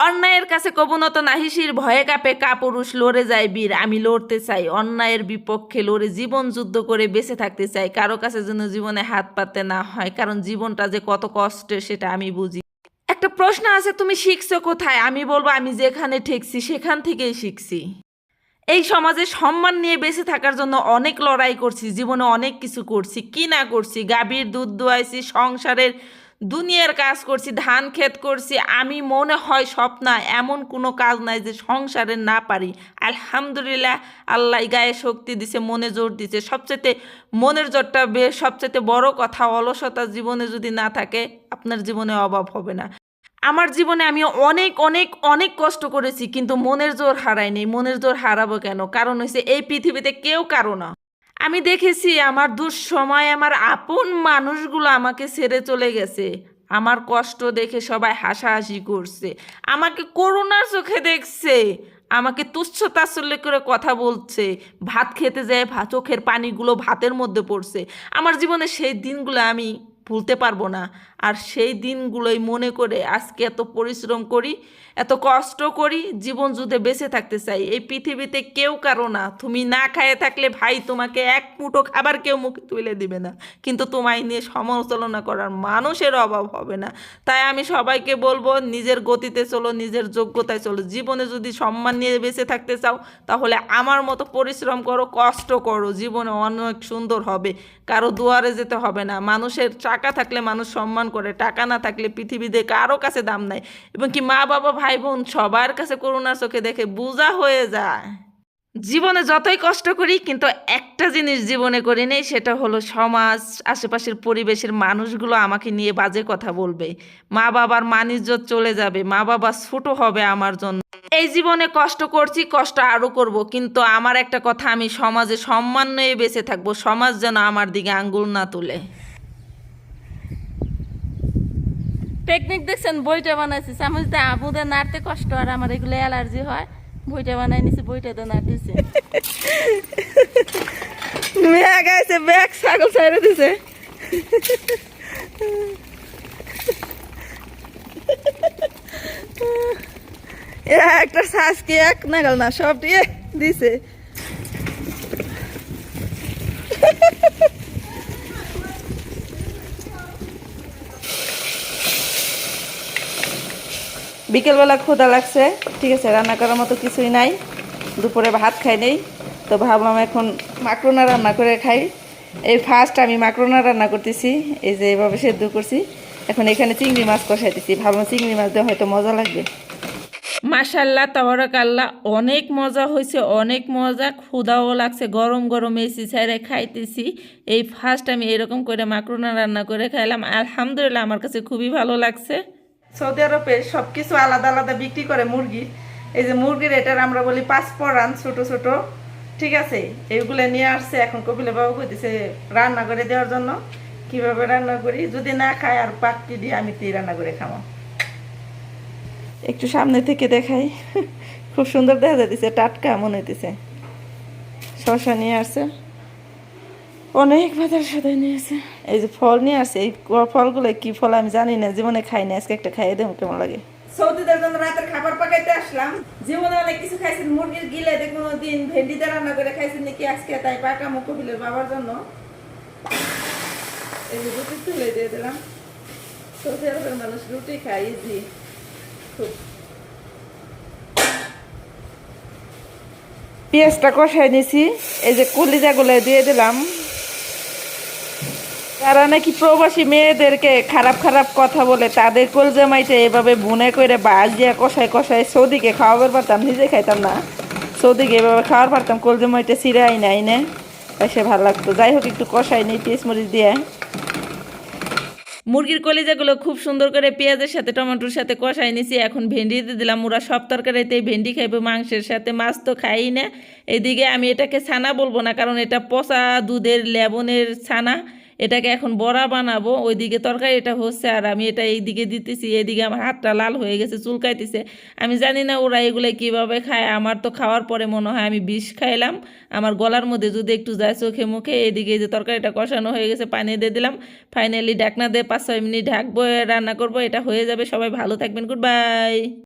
অন্যায়ের কাছে কবনত নাহিসির ভয়ে কাপে কাপুরুষ, লড়ে যায় বীর। আমি লড়তে চাই, অন্যায়ের বিপক্ষে লড়ে জীবন যুদ্ধ করে বেঁচে থাকতে চাই। কারও কাছে যেন জীবনে হাত পাতে না হয়, কারণ জীবনটা যে কত কষ্টের সেটা আমি বুঝি। একটা প্রশ্ন আছে, তুমি শিখছো কোথায়? আমি বলব, আমি যেখানে ঠেকছি, সেখান থেকেই শিখছি। এই সমাজে সম্মান নিয়ে বেঁচে থাকার জন্য অনেক লড়াই করছি, জীবনে অনেক কিছু করছি, কি না করছি, গাভীর দুধ দোয়াইছি, সংসারের দুনিয়ার কাজ করছি, ধান ক্ষেত করছি, আমি মনে হয় স্বপ্না এমন কোনো কাজ নাই যে সংসারে না পারি। আলহামদুলিল্লাহ, আল্লাহ গায়ে শক্তি দিছে, মনে জোর দিছে। সবচেয়ে মনের জোরটা বেশ সবচেয়ে বড় কথা অলসতা জীবনে যদি না থাকে, আপনার জীবনে অভাব হবে না। আমার জীবনে আমি অনেক অনেক অনেক কষ্ট করেছি, কিন্তু মনের জোর হারাইনি। মনের জোর হারাবো কেন? কারণ হচ্ছে এই পৃথিবীতে কেউ কারও না। আমি দেখেছি আমার দুঃসময় আমার আপন মানুষগুলো আমাকে ছেড়ে চলে গেছে। আমার কষ্ট দেখে সবাই হাসাহাসি করছে। আমাকে করুণার চোখে দেখছে। আমাকে তুচ্ছ তাচ্ছল্য করে কথা বলছে। ভাত খেতে যায়, চোখের পানিগুলো ভাতের মধ্যে পড়ছে। আমার জীবনে সেই দিনগুলো আমি ভুলতে পারব না। আর সেই দিনগুলোই মনে করে আজকে এত পরিশ্রম করি, এত কষ্ট করি, জীবন যুদ্ধে বেঁচে থাকতে চাই। এই পৃথিবীতে কেউ কারও না। তুমি না খায়ে থাকলে ভাই তোমাকে এক মুঠো খাবার কেউ মুখে তুলে দিবে না। কিন্তু তোমায় নিয়ে সমালোচনা করার মানুষের অভাব হবে না। তাই আমি সবাইকে বলব, নিজের গতিতে চলো, নিজের যোগ্যতায় চলো। জীবনে যদি সম্মান নিয়ে বেঁচে থাকতে চাও, তাহলে আমার মতো পরিশ্রম করো, কষ্ট করো। জীবনে অনেক সুন্দর হবে। কারও দুয়ারে যেতে হবে না। মানুষের টাকা থাকলে মানুষ সম্মান করে, টাকা না থাকলে পৃথিবীতে কারও কাছে দাম নাই। এবং কি মা, বাবা, ভাই, বোন সবার কাছে করুণা চোখে দেখে বোঝা হয়ে যায়। জীবনে যতই কষ্ট করি, কিন্তু একটা জিনিস জীবনে করি নেই, সেটা হলো সমাজ, আশেপাশের পরিবেশের মানুষগুলো আমাকে নিয়ে বাজে কথা বলবে। মা, বাবার মানিজ্যত চলে যাবে, মা, বাবা ছোট হবে আমার জন্য। এই জীবনে কষ্ট করছি, কষ্ট আরও করব, কিন্তু আমার একটা কথা, আমি সমাজে সম্মান নিয়ে বেঁচে থাকব, সমাজ যেন আমার দিকে আঙ্গুল না তুলে। টেকনিক দেখছেন? বইটা বানাইছি। চামচ দিয়ে আবুদের নাড়তে কষ্ট, আর আমার এগুলো অ্যালার্জি হয়। বইটা বানাই নিছি, বইটা তো নাড়তেছি। মেয়া গাইছে, ব্যাগ ছাগল ছেড়ে দিছে। একটা শ্বাস কি এক নাগাল না, সব দিয়ে দিছে। বিকেলবেলা ক্ষুদা লাগছে, ঠিক আছে, রান্না করার মতো কিছুই নাই, দুপুরে ভাত খাই নেই, তো ভাবলাম এখন মাকরোনা রান্না করে খাই। এই ফার্স্ট আমি মাকরোনা রান্না করতেছি, এই যে এভাবে সেদ্ধ করছি, এখন এখানে চিংড়ি মাছ কষাইতেছি, ভাবলাম চিংড়ি মাছ দিয়ে হয়তো মজা লাগবে। মাশাল্লাহ তাবারক আল্লাহ, অনেক মজা হয়েছে, অনেক মজা ক্ষুদাও লাগছে, গরম গরম এসি ছাইরে খাইতেছি। এই ফার্স্ট আমি এরকম করে মাকরোনা রান্না করে খাইলাম, আলহামদুলিল্লাহ, আমার কাছে খুবই ভালো লাগছে। সৌদি আরবে সব কিছু আলাদা আলাদা বিক্রি করে মুরগি। এই যে মুরগির এটার আমরা বলি পাঁচ পরান ছোট ছোট। ঠিক আছে? এইগুলো নিয়ে আসছে এখন কপিলে বাবু কইতেছে রান্না করে দেওয়ার জন্য। কীভাবে রান্না করি? যদি না খায় আর পাকটি দিয়ে আমি তি রান্না করে খাব একটু সামনে থেকে দেখাই। খুব সুন্দর দেখা যাইতেছে, টাটকা মনে হইতেছে। শশা নিয়ে আসছে। অনেক বাজার সাথে নিয়েছে এই যে ফল নিয়ে আসছে এই ফলগুলো কি ফল আমি জানি না জীবনে খাই না আজকে একটা খাইয়ে দেবো কেমন লাগে। সৌদিদের জন্য রাতের খাবার পাকাইতে আসলাম। জীবনে অনেক কিছু খাইছেন মুরগির গিলে দেখুন দিন ভেন্ডিতে রান্না করে খাইছেন নাকি আজকে তাই পাকা মুখবিলের বাবার জন্য? এই যে রুটি তুলে দিয়ে দিলাম। সৌদি আরবের মানুষ রুটি খায় ইজি খুব। পেঁয়াজটা কষাই নিছি এই যে কলিজাগুলো দিয়ে দিলাম। তারা নাকি প্রবাসী মেয়েদেরকে খারাপ খারাপ কথা বলে, তাদের কলজামাইতে এভাবে বুনে করে বাস দিয়ে কষায় কষায় সৌদিকে খাওয়াবার পারতাম, নিজে খাইতাম না। সৌদিকে এভাবে খাওয়ার পারতাম কলজামাইতে চিরে আইনে আইনে তাই সে ভালো লাগতো। যাই হোক, একটু কষাই নিই মরিচ দিয়ে। মুরগির কলিজাগুলো খুব সুন্দর করে পেঁয়াজের সাথে, টমেটোর সাথে কষাই নিছি। এখন ভেন্ডি দিয়ে দিলাম। ওরা সব তরকারিতেই ভেন্ডি খাইবে, মাংসের সাথে মাছ তো খাই না। এদিকে আমি এটাকে ছানা বলব না, কারণ এটা পচা দুধের, লেবনের ছানা। এটাকে এখন বড়া বানাবো, ওইদিকে তরকারি এটা হচ্ছে আর আমি এটা এইদিকে দিতেছি এদিকে আমার হাতটা লাল হয়ে গেছে, চুলকাইতেছে। আমি জানি না ওরা এগুলো কীভাবে খায়, আমার তো খাওয়ার পরে মনে হয় আমি বিষ খাইলাম। আমার গলার মধ্যে যদি একটু যায় চোখে মুখে এদিকে যে তরকারিটা কষানো হয়ে গেছে, পানি দিয়ে দিলাম। ফাইনালি ঢাকনা দিয়ে পাঁচ ছয় মিনিট ঢাকবো, রান্না করব, এটা হয়ে যাবে। সবাই ভালো থাকবেন গুড বাই